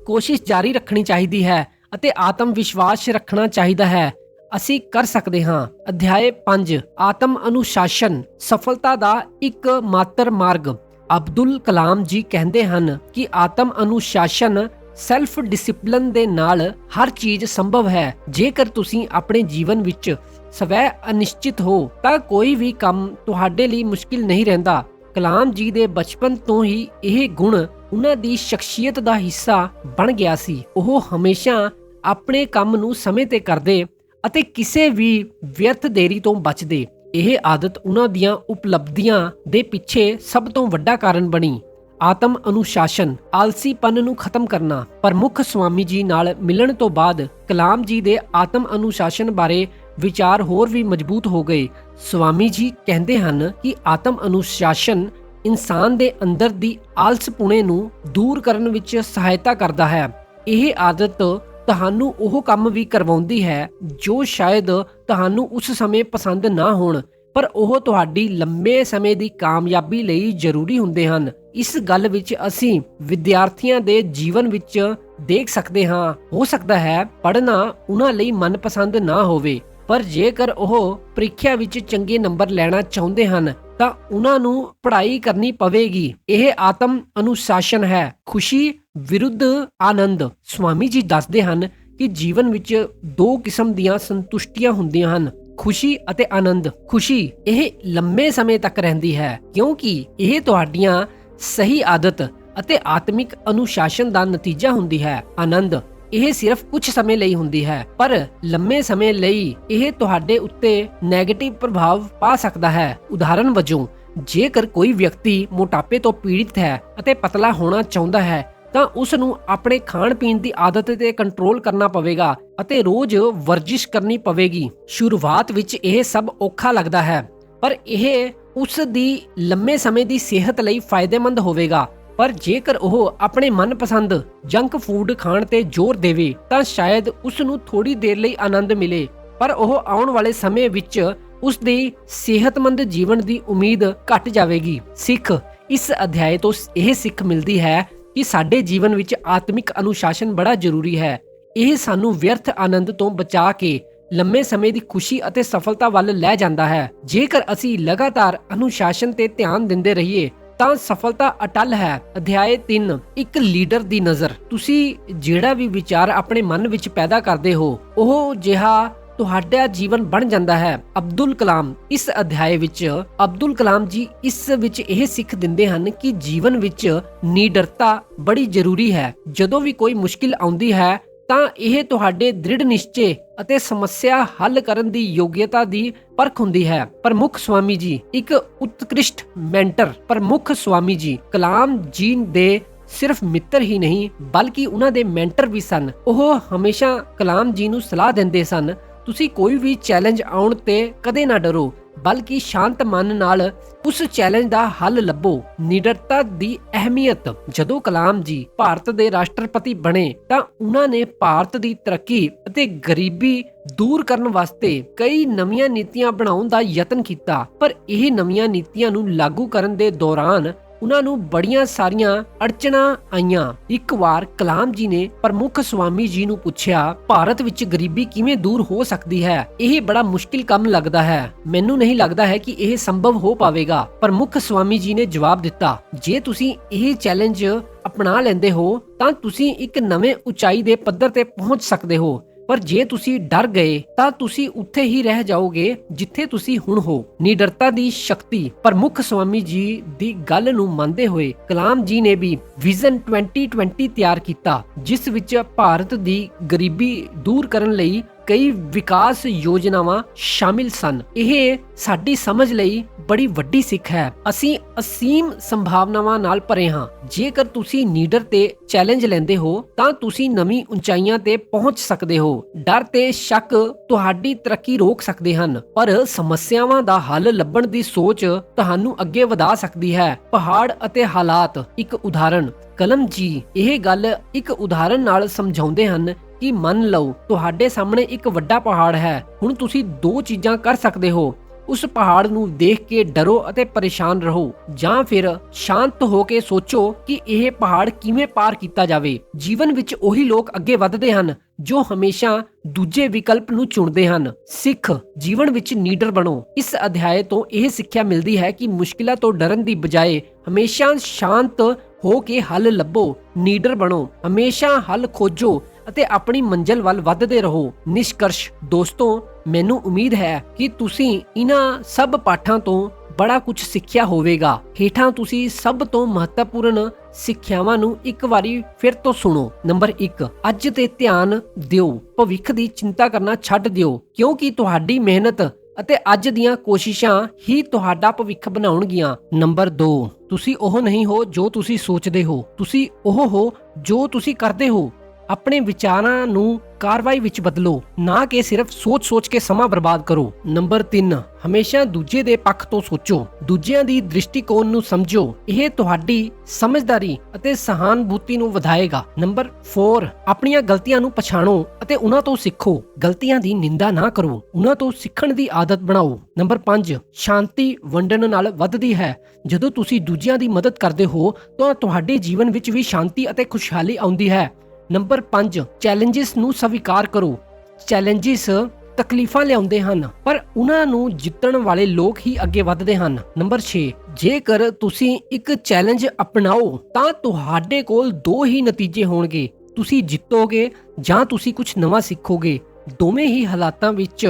ਕੋਸ਼ਿਸ਼ ਜਾਰੀ ਰੱਖਣੀ ਚਾਹੀਦੀ ਹੈ ਅਤੇ ਆਤਮ ਵਿਸ਼ਵਾਸ ਰੱਖਣਾ ਚਾਹੀਦਾ ਹੈ। ਅਸੀਂ ਕਰ ਸਕਦੇ ਹਾਂ। ਅਧਿਆਏ 5 ਆਤਮ ਅਨੁਸ਼ਾਸਨ, ਸਫਲਤਾ ਦਾ ਇੱਕ ਮਾਤਰ ਮਾਰਗ। ਅਬਦੁਲ ਕਲਾਮ ਜੀ ਕਹਿੰਦੇ ਹਨ ਕਿ ਆਤਮ ਅਨੁਸ਼ਾਸਨ ਸੈਲਫ ਡਿਸਪਲਿਨ ਦੇ ਨਾਲ ਹਰ ਚੀਜ਼ ਸੰਭਵ ਹੈ। ਜੇਕਰ ਤੁਸੀਂ ਆਪਣੇ ਜੀਵਨ ਵਿੱਚ ਸਵੈ ਅਨਿਸ਼ਚਿਤ ਹੋ ਤਾਂ ਕੋਈ ਵੀ ਕੰਮ ਤੁਹਾਡੇ ਲਈ ਮੁਸ਼ਕਿਲ ਨਹੀਂ ਰਹਿੰਦਾ। ਕਲਾਮ ਜੀ ਦੇ ਬਚਪਨ ਤੋਂ ਹੀ ਇਹ ਗੁਣ ਉਹਨਾਂ ਦੀ ਸ਼ਖਸੀਅਤ ਦਾ ਹਿੱਸਾ ਬਣ ਗਿਆ ਸੀ। ਉਹ ਹਮੇਸ਼ਾ ਆਪਣੇ ਕੰਮ ਨੂੰ ਸਮੇਂ ਤੇ ਕਰਦੇ ਅਤੇ ਕਿਸੇ ਵੀ ਵਿਅਰਥ ਦੇਰੀ ਤੋਂ ਬਚਦੇ। ਇਹ ਆਦਤ ਉਹਨਾਂ ਦੀਆਂ ਉਪਲਬਧੀਆਂ ਦੇ ਪਿੱਛੇ ਸਭ ਤੋਂ ਵੱਡਾ ਕਾਰਨ ਬਣੀ। ਆਤਮ ਅਨੁਸ਼ਾਸਨ, ਆਲਸੀਪਨ ਨੂੰ ਖਤਮ ਕਰਨਾ, ਪ੍ਰਮੁੱਖ ਸਵਾਮੀ ਜੀ ਨਾਲ ਮਿਲਣ ਤੋਂ ਬਾਅਦ ਕਲਾਮ ਜੀ ਦੇ ਆਤਮ ਅਨੁਸ਼ਾਸਨ ਬਾਰੇ ਵਿਚਾਰ ਹੋਰ ਵੀ ਮਜ਼ਬੂਤ ਹੋ ਗਏ। ਸਵਾਮੀ ਜੀ ਕਹਿੰਦੇ ਹਨ ਕਿ ਆਤਮ ਅਨੁਸ਼ਾਸਨ ਇਨਸਾਨ ਦੇ ਅੰਦਰ ਦੀ ਆਲਸਪੁਣੇ ਨੂੰ ਦੂਰ ਕਰਨ ਵਿੱਚ ਸਹਾਇਤਾ ਕਰਦਾ ਹੈ। ਇਹ ਆਦਤ ਤੁਹਾਨੂੰ ਉਹ ਕੰਮ ਵੀ ਕਰਵਾਉਂਦੀ ਹੈ ਜੋ ਸ਼ਾਇਦ ਤੁਹਾਨੂੰ ਉਸ ਸਮੇਂ ਪਸੰਦ ਨਾ ਹੋਣ, ਪਰ ਉਹ ਤੁਹਾਡੀ ਲੰਬੇ ਸਮੇਂ ਦੀ ਕਾਮਯਾਬੀ ਲਈ ਜ਼ਰੂਰੀ ਹੁੰਦੇ ਹਨ। ਇਸ ਗੱਲ ਵਿੱਚ ਅਸੀਂ ਵਿਦਿਆਰਥੀਆਂ ਦੇ ਜੀਵਨ ਵਿੱਚ ਦੇਖ ਸਕਦੇ ਹਾਂ, ਹੋ ਸਕਦਾ ਹੈ ਪੜ੍ਹਨਾ ਉਹਨਾਂ ਲਈ ਮਨਪਸੰਦ ਨਾ ਹੋਵੇ। ਪਰ ਜੇਕਰ ਉਹ ਪ੍ਰੀਖਿਆ ਵਿੱਚ ਚੰਗੇ ਨੰਬਰ ਲੈਣਾ ਚਾਹੁੰਦੇ ਹਨ, ਤਾਂ ਉਹਨਾਂ ਨੂੰ ਪੜ੍ਹਾਈ ਕਰਨੀ ਪਵੇਗੀ। ਇਹ ਆਤਮ ਅਨੁਸ਼ਾਸਨ ਹੈ। ਖੁਸ਼ੀ ਵਿਰੁੱਧ ਆਨੰਦ। ਸਵਾਮੀ ਜੀ ਦੱਸਦੇ ਹਨ ਕਿ ਜੀਵਨ ਵਿੱਚ ਦੋ ਕਿਸਮ ਦੀਆਂ ਸੰਤੁਸ਼ਟੀਆਂ ਹੁੰਦੀਆਂ ਹਨ, ਖੁਸ਼ੀ ਅਤੇ ਆਨੰਦ। ਖੁਸ਼ੀ ਇਹ ਲੰਮੇ ਸਮੇਂ ਤੱਕ ਰਹਿੰਦੀ ਹੈ, ਕਿਉਂਕਿ ਇਹ ਤੁਹਾਡੀਆਂ ਸਹੀ ਆਦਤ ਅਤੇ ਆਤਮਿਕ ਅਨੁਸ਼ਾਸਨ ਦਾ ਨਤੀਜਾ ਹੁੰਦੀ ਹੈ। ਆਨੰਦ ਇਹ ਸਿਰਫ ਕੁਝ ਸਮੇਂ ਲਈ ਹੁੰਦੀ ਹੈ, ਪਰ ਲੰਮੇ ਸਮੇਂ ਲਈ ਇਹ ਤੁਹਾਡੇ ਉੱਤੇ 네ਗੇਟਿਵ ਪ੍ਰਭਾਵ ਪਾ ਸਕਦਾ ਹੈ। ਉਦਾਹਰਨ ਵਜੋਂ, ਜੇਕਰ ਕੋਈ ਵਿਅਕਤੀ ਮੋਟਾਪੇ ਤੋਂ ਪੀੜਿਤ ਹੈ ਅਤੇ ਪਤਲਾ ਹੋਣਾ ਚਾਹੁੰਦਾ ਹੈ, ਤਾਂ ਉਸ ਨੂੰ ਆਪਣੇ ਖਾਣ ਪੀਣ ਦੀ ਆਦਤ ਤੇ ਕੰਟਰੋਲ ਕਰਨਾ ਪਵੇਗਾ ਅਤੇ ਰੋਜ਼ ਵਰਜਿਸ਼ ਕਰਨੀ ਪਵੇਗੀ। ਸ਼ੁਰੂਆਤ ਵਿੱਚ ਇਹ ਸਭ ਔਖਾ ਲੱਗਦਾ ਹੈ, ਪਰ ਇਹ ਉਸ ਦੀ ਲੰਮੇ ਸਮੇਂ ਦੀ ਸਿਹਤ ਲਈ ਫਾਇਦੇਮੰਦ ਹੋਵੇਗਾ। ਪਰ ਜੇਕਰ ਉਹ ਆਪਣੇ ਮਨਪਸੰਦ ਜੰਕ ਫੂਡ ਖਾਣ ਤੇ ਜ਼ੋਰ ਦੇਵੇ, ਤਾਂ ਸ਼ਾਇਦ ਉਸ ਨੂੰ ਥੋੜੀ ਦੇਰ ਲਈ ਆਨੰਦ ਮਿਲੇ। ਪਰ ਉਹ ਆਉਣ ਵਾਲੇ ਸਮੇਂ ਵਿੱਚ ਉਸ ਦੀ ਸਿਹਤਮੰਦ ਜੀਵਨ ਦੀ ਉਮੀਦ ਘਟ ਜਾਵੇਗੀ। ਸਿੱਖ, ਇਸ ਅਧਿਆਇ ਤੋਂ ਇਹ ਸਿੱਖ ਮਿਲਦੀ ਹੈ ਕਿ ਸਾਡੇ ਜੀਵਨ ਵਿੱਚ ਆਤਮਿਕ ਅਨੁਸ਼ਾਸਨ ਬੜਾ ਜ਼ਰੂਰੀ ਹੈ। ਇਹ ਸਾਨੂੰ ਵਿਅਰਥ ਆਨੰਦ ਤੋਂ ਬਚਾ ਕੇ ਲੰਮੇ ਸਮੇਂ ਦੀ ਖੁਸ਼ੀ ਅਤੇ ਸਫਲਤਾ ਵੱਲ ਲੈ ਜਾਂਦਾ ਹੈ। ਜੇਕਰ ਅਸੀਂ ਲਗਾਤਾਰ ਅਨੁਸ਼ਾਸਨ ਤੇ ਧਿਆਨ ਦਿੰਦੇ ਰਹੀਏ ਤਾਂ ਸਫਲਤਾ ਅਟਲ ਹੈ। ਅਧਿਆਇ 3 ਇੱਕ ਲੀਡਰ ਦੀ ਨਜ਼ਰ। ਤੁਸੀਂ ਜਿਹੜਾ ਵੀ ਵਿਚਾਰ ਆਪਣੇ ਮਨ ਵਿੱਚ ਪੈਦਾ ਕਰਦੇ ਹੋ, ਉਹ ਜਿਹਾ ਤੁਹਾਡਾ ਜੀਵਨ ਬਣ ਜਾਂਦਾ ਹੈ। ਅਬਦੁਲ ਕਲਾਮ ਇਸ ਅਧਿਆਏ ਵਿੱਚ, ਅਬਦੁਲ ਕਲਾਮ ਜੀ ਇਸ ਵਿੱਚ ਇਹ ਸਿੱਖ ਦਿੰਦੇ ਹਨ ਕਿ ਜੀਵਨ ਵਿੱਚ ਨਿਡਰਤਾ ਬੜੀ ਜ਼ਰੂਰੀ ਹੈ। ਜਦੋਂ ਵੀ ਕੋਈ ਮੁਸ਼ਕਿਲ ਆਉਂਦੀ ਹੈ ਤਾਂ ਇਹ ਤੁਹਾਡੇ ਦ੍ਰਿੜ ਨਿਸ਼ਚੇ ਅਤੇ ਸਮੱਸਿਆ ਹੱਲ ਕਰਨ ਦੀ ਯੋਗਤਾ ਦੀ ਪਰਖ ਹੁੰਦੀ ਹੈ। ਪ੍ਰਮੁੱਖ ਸਵਾਮੀ ਜੀ, ਇੱਕ ਉਤਕ੍ਰਿਸ਼ਟ ਮੈਂਟਰ, ਪ੍ਰਮੁੱਖ ਸਵਾਮੀ ਜੀ, ਕਲਾਮ ਜੀ ਦੇ ਸਿਰਫ ਮਿੱਤਰ ਹੀ ਨਹੀਂ, ਬਲਕਿ ਉਹਨਾਂ ਦੇ ਮੈਂਟਰ ਵੀ ਸਨ। ਉਹ ਹਮੇਸ਼ਾ ਕਲਾਮ ਜੀ ਨੂੰ ਸਲਾਹ ਦਿੰਦੇ ਸਨ, ਤੁਸੀਂ ਕੋਈ ਵੀ ਚੈਲੰਜ ਆਉਣ ਤੇ ਕਦੇ ਨਾ ਡਰੋ। ਬਲਕਿ ਸ਼ਾਂਤ ਮਨ ਨਾਲ ਉਸ ਚੈਲੰਜ ਦਾ ਹੱਲ ਲੱਭੋ। ਨਿਡਰਤਾ ਦੀ ਅਹਿਮੀਅਤ। ਜਦੋਂ ਕਲਾਮ ਜੀ ਭਾਰਤ ਦੇ ਰਾਸ਼ਟਰਪਤੀ ਬਣੇ, ਤਾਂ ਉਹਨਾਂ ਨੇ ਭਾਰਤ ਦੀ ਤਰੱਕੀ ਅਤੇ ਗਰੀਬੀ ਦੂਰ ਕਰਨ ਵਾਸਤੇ ਕਈ ਨਵੀਆਂ ਨੀਤੀਆਂ ਬਣਾਉਣ ਦਾ ਯਤਨ ਕੀਤਾ। ਪਰ ਇਹ ਨਵੀਆਂ ਨੀਤੀਆਂ ਨੂੰ ਲਾਗੂ ਕਰਨ ਦੇ ਦੌਰਾਨ ਉਹਨਾਂ ਨੂੰ ਬੜੀਆਂ ਸਾਰੀਆਂ ਅੜਚਣਾਂ ਆਈਆਂ। ਇੱਕ ਵਾਰ ਕਲਾਮ ਜੀ ਨੇ ਪ੍ਰਮੁੱਖ ਸਵਾਮੀ ਜੀ ਨੂੰ ਪੁੱਛਿਆ, ਭਾਰਤ ਵਿੱਚ ਗਰੀਬੀ ਕਿਵੇਂ ਦੂਰ ਹੋ ਸਕਦੀ ਹੈ? ਇਹ ਬੜਾ ਮੁਸ਼ਕਿਲ ਕੰਮ ਲੱਗਦਾ ਹੈ। ਮੈਨੂੰ ਨਹੀਂ ਲੱਗਦਾ ਹੈ ਕਿ ਇਹ ਸੰਭਵ ਹੋ ਪਾਵੇਗਾ। ਪ੍ਰਮੁੱਖ ਸਵਾਮੀ ਜੀ ਨੇ ਜਵਾਬ ਦਿੱਤਾ, ਜੇ ਤੁਸੀਂ ਇਹ ਚੈਲੰਜ ਅਪਣਾ ਲੈਂਦੇ ਹੋ, ਤਾਂ ਤੁਸੀਂ ਇੱਕ ਨਵੇਂ ਉਚਾਈ ਦੇ ਪੱਧਰ ਤੇ ਪਹੁੰਚ ਸਕਦੇ ਹੋ। ਪਰ ਜੇ ਤੁਸੀਂ ਡਰ ਗਏ, ਤਾਂ ਤੁਸੀਂ ਉੱਥੇ ਹੀ ਰਹਿ ਜਾਓਗੇ ਜਿੱਥੇ ਤੁਸੀਂ ਹੁਣ ਹੋ। ਨਿਡਰਤਾ ਦੀ ਸ਼ਕਤੀ ਪ੍ਰਮੁੱਖ ਸਵਾਮੀ ਜੀ ਦੀ ਗੱਲ ਨੂੰ ਮੰਨਦੇ ਹੋਏ ਕਲਾਮ ਜੀ ਨੇ ਵੀ ਵਿਜ਼ਨ 2020 ਤਿਆਰ ਕੀਤਾ, ਜਿਸ ਵਿੱਚ ਭਾਰਤ ਦੀ ਗਰੀਬੀ ਦੂਰ ਕਰਨ ਲਈ ਕਈ ਵਿਕਾਸ ਯੋਜਨਾਵਾਂ ਸ਼ਾਮਿਲ ਸਨ। ਇਹ ਸਾਡੀ ਸਮਝ ਲਈ ਬੜੀ ਵੱਡੀ ਸਿੱਖ ਹੈ। ਅਸੀਂ ਅਸੀਮ ਸੰਭਾਵਨਾਵਾਂ ਨਾਲ ਭਰੇ ਹਾਂ। ਜੇਕਰ ਤੁਸੀਂ ਨੀਡਰ ਤੇ ਚੈਲੰਜ ਲੈਂਦੇ ਹੋ, ਤਾਂ ਤੁਸੀਂ ਨਵੀਂ ਉਚਾਈਆਂ ਤੇ ਪਹੁੰਚ ਸਕਦੇ ਹੋ। ਡਰ ਤੇ ਸ਼ੱਕ ਤੁਹਾਡੀ ਤਰੱਕੀ ਰੋਕ ਸਕਦੇ ਹਨ। ਪਰ ਸਮੱਸਿਆਵਾਂ ਦਾ ਹੱਲ ਲੱਭਣ ਦੀ ਸੋਚ ਤੁਹਾਨੂੰ ਅੱਗੇ ਵਧਾ ਸਕਦੀ ਹੈ। ਪਹਾੜ ਅਤੇ ਹਾਲਾਤ ਇੱਕ ਉਦਾਹਰਣ। ਕਲਮ ਜੀ, ਇਹ ਗੱਲ ਇੱਕ ਉਦਾਹਰਣ ਨਾਲ ਸਮਝਾਉਂਦੇ ਹਨ ਕਿ ਮੰਨ ਲਓ, ਤੁਹਾਡੇ ਸਾਹਮਣੇ ਇੱਕ ਵੱਡਾ ਪਹਾੜ ਹੈ। ਹੁਣ ਤੁਸੀਂ ਦੋ ਚੀਜ਼ਾਂ ਕਰ ਸਕਦੇ ਹੋ। ਉਸ ਪਹਾੜ ਨੂੰ ਦੇਖ ਕੇ ਡਰੋ ਅਤੇ ਪਰੇਸ਼ਾਨ ਰਹੋ। ਜਾਂ ਫਿਰ ਸ਼ਾਂਤ ਹੋ ਕੇ ਸੋਚੋ ਕਿ ਇਹ ਪਹਾੜ ਕਿਵੇਂ ਪਾਰ ਕੀਤਾ ਜਾਵੇ। ਜੀਵਨ ਵਿੱਚ ਉਹੀ ਲੋਕ ਅੱਗੇ ਵੱਧਦੇ ਹਨ, ਜੋ ਹਮੇਸ਼ਾ ਦੂਜੇ ਵਿਕਲਪ ਨੂੰ ਚੁਣਦੇ ਹਨ। ਸਿੱਖ ਜੀਵਨ ਵਿੱਚ ਨੀਡਰ ਬਣੋ। ਇਸ ਅਧਿਆਏ ਤੋਂ ਇਹ ਸਿੱਖਿਆ ਮਿਲਦੀ ਹੈ ਕਿ ਮੁਸ਼ਕਿਲਾਂ ਤੋਂ ਡਰਨ ਦੀ ਬਜਾਏ ਹਮੇਸ਼ਾ ਸ਼ਾਂਤ ਹੋ ਕੇ ਹੱਲ ਲੱਭੋ। ਨੀਡਰ ਬਣੋ। ਹਮੇਸ਼ਾ ਹੱਲ ਖੋਜੋ। ਅਤੇ ਆਪਣੀ ਮੰਜ਼ਿਲ ਵੱਲ ਵੱਧਦੇ ਰਹੋ। ਨਿਸ਼ਕਰਸ਼, ਦੋਸਤੋ, ਮੈਨੂੰ ਉਮੀਦ ਹੈ ਕਿ ਤੁਸੀਂ ਇਹਨਾਂ ਸਭ ਪਾਠਾਂ ਤੋਂ ਬੜਾ ਕੁਝ ਸਿੱਖਿਆ ਹੋਵੇਗਾ। ਹੇਠਾਂ ਤੁਸੀਂ ਸਭ ਤੋਂ ਮਹੱਤਵਪੂਰਨ ਸਿੱਖਿਆਵਾਂ ਨੂੰ ਇੱਕ ਵਾਰੀ ਫਿਰ ਤੋਂ ਸੁਣੋ। ਨੰਬਰ 1 ਅੱਜ ਤੇ ਧਿਆਨ ਦਿਓ। ਭਵਿੱਖ ਦੀ ਚਿੰਤਾ ਕਰਨਾ ਛੱਡ ਦਿਓ, ਕਿਉਂਕਿ ਤੁਹਾਡੀ ਮਿਹਨਤ ਅਤੇ ਅੱਜ ਦੀਆਂ ਕੋਸ਼ਿਸ਼ਾਂ ਹੀ ਤੁਹਾਡਾ ਭਵਿੱਖ ਬਣਾਉਣਗੀਆਂ। ਨੰਬਰ 2 ਤੁਸੀਂ ਉਹ ਨਹੀਂ ਹੋ ਜੋ ਤੁਸੀਂ ਸੋਚਦੇ ਹੋ। ਤੁਸੀਂ ਉਹ ਹੋ ਜੋ ਤੁਸੀਂ ਕਰਦੇ ਹੋ। ਆਪਣੇ ਵਿਚਾਰਾਂ ਨੂੰ ਕਾਰਵਾਈ ਵਿੱਚ ਬਦਲੋ, ਨਾ ਕਿ ਸਿਰਫ ਸੋਚ-ਸੋਚ ਕੇ ਸਮਾਂ ਬਰਬਾਦ ਕਰੋ। ਨੰਬਰ 3 ਹਮੇਸ਼ਾ ਦੂਜੇ ਦੇ ਪੱਖ ਤੋਂ ਸੋਚੋ। ਦੂਜਿਆਂ ਦੀ ਦ੍ਰਿਸ਼ਟੀਕੋਣ ਨੂੰ ਸਮਝੋ। ਇਹ ਤੁਹਾਡੀ ਸਮਝਦਾਰੀ ਅਤੇ ਸਹਾਨੁਭੂਤੀ ਨੂੰ ਵਧਾਏਗਾ। ਨੰਬਰ 4 ਆਪਣੀਆਂ ਗਲਤੀਆਂ ਨੂੰ ਪਛਾਣੋ ਅਤੇ ਉਹਨਾਂ ਤੋਂ ਸਿੱਖੋ। ਗਲਤੀਆਂ ਦੀ ਨਿੰਦਾ ਨਾ ਕਰੋ। ਉਹਨਾਂ ਤੋਂ ਸਿੱਖਣ ਦੀ ਆਦਤ ਬਣਾਓ। ਨੰਬਰ 5 ਸ਼ਾਂਤੀ ਵੰਡਣ ਨਾਲ ਵੱਧਦੀ ਹੈ। ਜਦੋਂ ਤੁਸੀਂ ਦੂਜਿਆਂ ਦੀ ਮਦਦ ਕਰਦੇ ਹੋ, ਤਾਂ ਤੁਹਾਡੇ ਜੀਵਨ ਵਿੱਚ ਵੀ ਸ਼ਾਂਤੀ ਅਤੇ ਖੁਸ਼ਹਾਲੀ ਆਉਂਦੀ ਹੈ। ਨੰਬਰ 5 ਚੈਲੰਜਸ ਨੂੰ ਸਵੀਕਾਰ ਕਰੋ। ਚੈਲੰਜਸ ਤਕਲੀਫਾਂ ਲਿਆਉਂਦੇ ਹਨ, ਪਰ ਉਹਨਾਂ ਨੂੰ ਜਿੱਤਣ ਵਾਲੇ ਲੋਕ ਹੀ ਅੱਗੇ ਵੱਧਦੇ ਹਨ। ਨੰਬਰ 6 ਜੇਕਰ ਤੁਸੀਂ ਇੱਕ ਚੈਲੰਜ ਅਪਣਾਓ, ਤਾਂ ਤੁਹਾਡੇ ਕੋਲ ਦੋ ਹੀ ਨਤੀਜੇ ਹੋਣਗੇ। ਤੁਸੀਂ ਜਿੱਤੋਗੇ ਜਾਂ ਤੁਸੀਂ ਕੁਝ ਨਵਾਂ ਸਿੱਖੋਗੇ। ਦੋਵੇਂ ਹੀ ਹਾਲਾਤਾਂ ਵਿੱਚ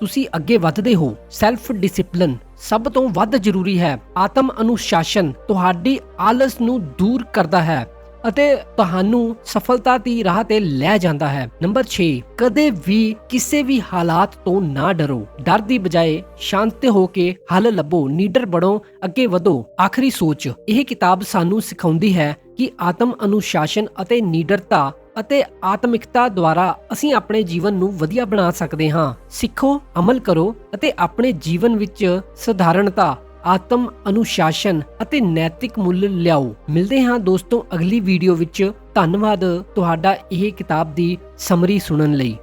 ਤੁਸੀਂ ਅੱਗੇ ਵੱਧਦੇ ਹੋ। ਸੈਲਫ ਡਿਸਪਲਿਨ ਸਭ ਤੋਂ ਵੱਧ ਜ਼ਰੂਰੀ ਹੈ। ਆਤਮ ਅਨੁਸ਼ਾਸਨ ਤੁਹਾਡੀ ਆਲਸ ਨੂੰ ਦੂਰ ਕਰਦਾ ਹੈ। ਅਤੇ ਤੁਹਾਨੂੰ ਸਫਲਤਾ ਦੀ ਰਾਹ ਤੇ ਲੈ ਜਾਂਦਾ ਹੈ। ਨੰਬਰ 6 ਕਦੇ ਵੀ ਕਿਸੇ ਵੀ ਹਾਲਾਤ ਤੋਂ ਨਾ ਡਰੋ। ਡਰ ਦੀ ਬਜਾਏ ਸ਼ਾਂਤ ਹੋ ਕੇ ਹੱਲ ਲੱਭੋ, ਨੀਡਰ ਬਣੋ, ਅੱਗੇ ਵਧੋ। ਆਖਰੀ ਸੋਚ, ਇਹ ਕਿਤਾਬ ਸਾਨੂੰ ਸਿਖਾਉਂਦੀ ਹੈ ਕਿ ਆਤਮ ਅਨੁਸ਼ਾਸਨ ਅਤੇ ਨੀਡਰਤਾ ਅਤੇ ਆਤਮਿਕਤਾ ਦੁਆਰਾ ਅਸੀਂ ਆਪਣੇ ਜੀਵਨ ਨੂੰ ਵਧੀਆ ਬਣਾ ਸਕਦੇ ਹਾਂ। ਸਿੱਖੋ, ਅਮਲ ਕਰੋ ਅਤੇ ਆਪਣੇ ਜੀਵਨ ਵਿੱਚ ਸਧਾਰਨਤਾ ਆਤਮ ਅਨੁਸ਼ਾਸਨ ਅਤੇ ਨੈਤਿਕ ਮੁੱਲ ਲਿਆਓ। ਮਿਲਦੇ ਹਾਂ ਦੋਸਤੋ ਅਗਲੀ ਵੀਡੀਓ ਵਿੱਚ। ਧੰਨਵਾਦ ਤੁਹਾਡਾ ਇਹ ਕਿਤਾਬ ਦੀ ਸਮਰੀ ਸੁਣਨ ਲਈ।